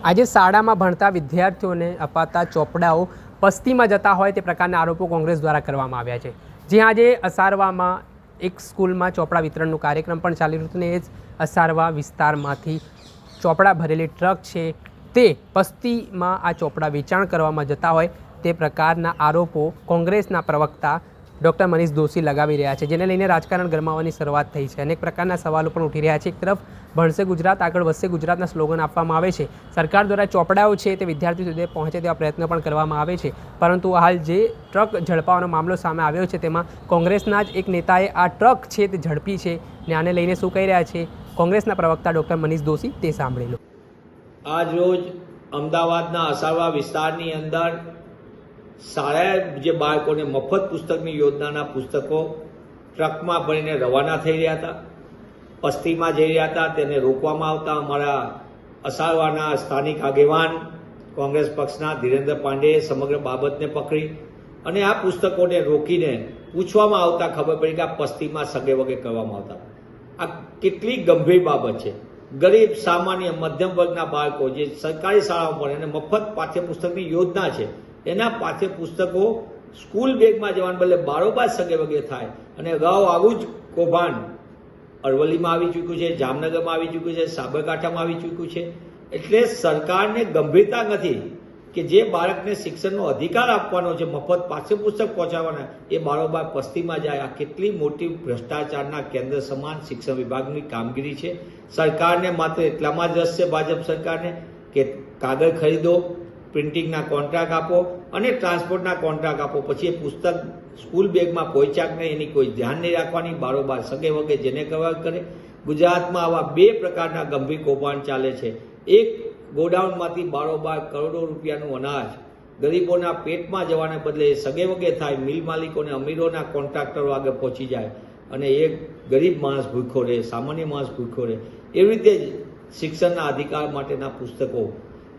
આજે શાળામાં ભણતા વિદ્યાર્થીઓને અપાતા ચોપડાઓ પસ્તીમાં જતા હોય તે પ્રકારના આરોપો કોંગ્રેસ દ્વારા કરવામાં આવ્યા છે. જ્યાં આજે અસારવામાં એક સ્કૂલમાં ચોપડા વિતરણનું કાર્યક્રમ પણ ચાલી રહ્યું ને એ જ અસારવા વિસ્તારમાંથી ચોપડા ભરેલી ટ્રક છે તે પસ્તીમાં આ ચોપડા વેચાણ કરવામાં જતા હોય તે પ્રકારના આરોપો કોંગ્રેસના પ્રવક્તા ડૉક્ટર મનીષ દોશી લગાવી રહ્યા છે, જેને લઈને રાજકારણ ગરમાવાની શરૂઆત થઈ છે. અનેક પ્રકારના સવાલો પણ ઉઠી રહ્યા છે. એક તરફ, ભણશે ગુજરાત, આગળ વધશે ગુજરાતના સ્લોગન આપવામાં આવે છે. સરકાર દ્વારા ચોપડાઓ છે તે વિદ્યાર્થીઓ સુધી પહોંચે તેવા પ્રયત્નો પણ કરવામાં આવે છે. પરંતુ હાલ જે ટ્રક ઝડપાવાનો મામલો સામે આવ્યો છે, તેમાં કોંગ્રેસના જ એક નેતાએ આ ટ્રક છે તે ઝડપી છે ને આને લઈને શું કહી રહ્યા છે? કોંગ્રેસના પ્રવક્તા ડૉક્ટર મનીષ દોશી તે સાંભળી લો. આજ રોજ અમદાવાદના અસારવા વિસ્તારની અંદર શાળાએ જે બાળકોને મફત પુસ્તકની યોજનાના પુસ્તકો ટ્રકમાં ભરીને રવાના થઈ રહ્યા હતા, પસ્તીમાં જઈ રહ્યા હતા, તેને રોકવામાં આવતા અમારા અસારવાના સ્થાનિક આગેવાન, કોંગ્રેસ પક્ષના ધીરેન્દ્ર પાંડેએ સમગ્ર બાબતને પકડી અને આ પુસ્તકોને રોકીને પૂછવામાં આવતા ખબર પડી કે આ પસ્તીમાં સગે વગે કરવામાં આવતા. આ કેટલી ગંભીર બાબત છે. ગરીબ, સામાન્ય, મધ્યમ વર્ગના બાળકો જે સરકારી શાળામાં ભણે અને મફત પાઠ્યપુસ્તકની યોજના છે એના પાઠ્યપુસ્તકો સ્કૂલ બેગમાં જવાને બદલે બારોબાર સગે વગે થાય. અને અગાઉ આવું જ કૌભાંડ અરવલ્લીમાં આવી ચૂક્યું છે, જામનગરમાં આવી ચૂક્યું છે, સાબરકાંઠામાં આવી ચૂક્યું છે. એટલે સરકારને ગંભીરતા નથી કે જે બાળકને શિક્ષણનો અધિકાર આપવાનો છે, મફત પાઠ્યપુસ્તક પહોંચાડવાના, એ બારોબાર પસ્તીમાં જાય. આ કેટલી મોટી ભ્રષ્ટાચારના કેન્દ્ર સમાન શિક્ષણ વિભાગની કામગીરી છે. સરકારને માત્ર એટલામાં જ રસ છે, ભાજપ સરકારને, કે કાગળ ખરીદો પ્રિન્ટિંગના કોન્ટ્રાક્ટ આપો અને ટ્રાન્સપોર્ટના કોન્ટ્રાક્ટ આપો. પછી એ પુસ્તક સ્કૂલ બેગમાં પહોંચ્યા નહીં, એની કોઈ ધ્યાન નહીં રાખવાની, બારોબાર સગે વગે જેને કરવા કરે. ગુજરાતમાં આવા બે પ્રકારના ગંભીર કૌભાંડ ચાલે છે. એક ગોડાઉનમાંથી બારોબાર કરોડો રૂપિયાનું અનાજ ગરીબોના પેટમાં જવાને બદલે એ સગે વગે થાય, મિલ માલિકોને અમીરોના કોન્ટ્રાક્ટરો આગળ પહોંચી જાય અને એ ગરીબ માણસ ભૂખો રહે, સામાન્ય માણસ ભૂખો રહે. એવી રીતે જ શિક્ષણના અધિકાર માટેના પુસ્તકો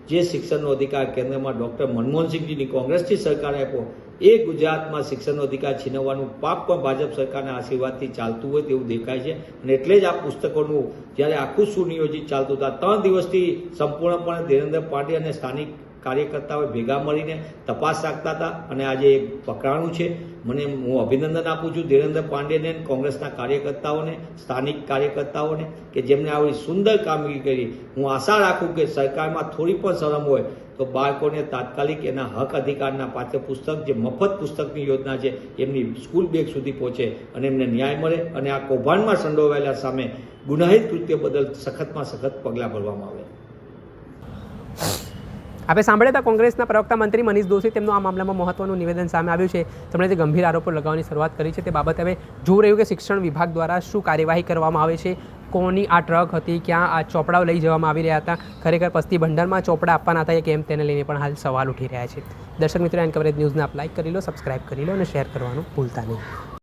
જે શિક્ષણનો અધિકાર કેન્દ્રમાં ડૉક્ટર મનમોહનસિંહજીની કોંગ્રેસની સરકારે આપ્યો, એ ગુજરાતમાં શિક્ષણનો અધિકાર છીનવવાનું પાપ પણ ભાજપ સરકારના આશીર્વાદથી ચાલતું હોય તેવું દેખાય છે. અને એટલે જ આ પુસ્તકોનું જ્યારે આખું સુનિયોજિત ચાલતું હતા. ત્રણ દિવસથી સંપૂર્ણપણે ધીરેન્દ્ર પાંડે અને સ્થાનિક કાર્યકર્તાઓ ભેગા મળીને તપાસ રાખતા હતા અને આજે એક પકડાણું છે. મને હું અભિનંદન આપું છું ધીરેન્દ્ર પાંડેને કોંગ્રેસના કાર્યકર્તાઓને, સ્થાનિક કાર્યકર્તાઓને કે જેમણે આવી સુંદર કામગીરી કરી. હું આશા રાખું કે સરકારમાં થોડી પણ શરમ હોય તો બાળકોને તાત્કાલિક એના હક અધિકારના પાઠ્યપુસ્તક જે મફત પુસ્તકની યોજના છે, એમની સ્કૂલ બેગ સુધી પહોંચે અને એમને ન્યાય મળે અને આ કૌભાંડમાં સંડોવાયેલા સામે ગુનાહિત કૃત્ય બદલ સખતમાં સખત પગલાં ભરવામાં આવે. આપણે સાંભળ્યા હતા કોંગ્રેસના પ્રવક્તા મંત્રી મનીષ દોશી તેમનું આ મામલામાં મહત્વનું નિવેદન સામે આવ્યું છે. તેમણે જે ગંભીર આરોપો લગાવવાની શરૂઆત કરી છે તે બાબતે હવે જોવું રહ્યું કે શિક્ષણ વિભાગ દ્વારા શું કાર્યવાહી કરવામાં આવે છે, કોની આ ટ્રક હતી, ક્યાં આ ચોપડાઓ લઈ જવામાં આવી રહ્યા હતા, ખરેખર પસ્તી ભંડારમાં ચોપડા આપવાના હતા કે કેમ તેને લઈને પણ હાલ સવાલ ઉઠી રહ્યા છે. દર્શક મિત્રો એન કવરેજ ન્યૂઝને આપ લાઇક કરી લો સબસ્ક્રાઇબ કરી લો અને શેર કરવાનું ભૂલતા નહીં.